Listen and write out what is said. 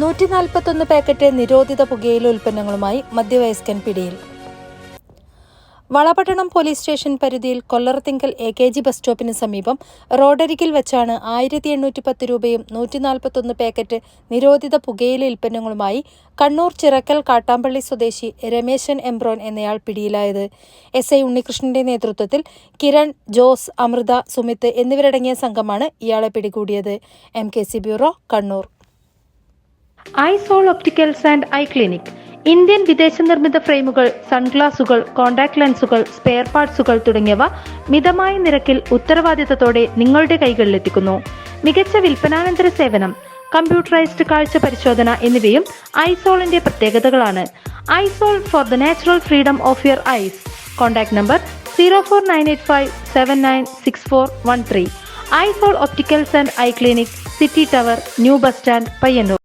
നൂറ്റി നാൽപ്പത്തൊന്ന് പാക്കറ്റ് നിരോധിത പുകയില ഉൽപ്പന്നങ്ങളുമായി മധ്യവയസ്കൻ പിടിയിൽ. വളപട്ടണം പോലീസ് സ്റ്റേഷൻ പരിധിയിൽ Kollarathinkal A K G bus സ്റ്റോപ്പിന് സമീപം റോഡരികിൽ വെച്ചാണ് ആയിരത്തി എണ്ണൂറ്റി പത്ത് രൂപയും നൂറ്റി നാൽപ്പത്തൊന്ന് പാക്കറ്റ് നിരോധിത പുകയില ഉൽപ്പന്നങ്ങളുമായി കണ്ണൂർ ചിറക്കൽ കാട്ടാമ്പള്ളി സ്വദേശി രമേശൻ എംബ്രോൻ എന്നയാൾ പിടിയിലായത്. എസ് ഐ ഉണ്ണികൃഷ്ണന്റെ നേതൃത്വത്തിൽ കിരൺ ജോസ് അമൃത സുമിത് എന്നിവരടങ്ങിയ സംഘമാണ് ഇയാളെ പിടികൂടിയത്. M K C bureau Kannur. Eyesol opticals and eye clinic. Indian വിദേശ നിർമ്മിത ഫ്രെയിമുകൾ സൺഗ്ലാസുകൾ കോൺടാക്ട് ലെൻസുകൾ സ്പെയർ പാർട്സുകൾ തുടങ്ങിയവ മിതമായ നിരക്കിൽ ഉത്തരവാദിത്തത്തോടെ നിങ്ങളുടെ കൈകളിലെത്തിക്കുന്നു. മികച്ച വിൽപ്പനാനന്തര സേവനം കമ്പ്യൂട്ടറൈസ്ഡ് കാഴ്ച പരിശോധന എന്നിവയും ഐസോളിന്റെ പ്രത്യേകതകളാണ്. Eyesol for the natural freedom of your eyes. Contact number zero four nine eight five seven nine six four one three. Eyesol opticals and eye clinic city tower new bus stand Payyanur.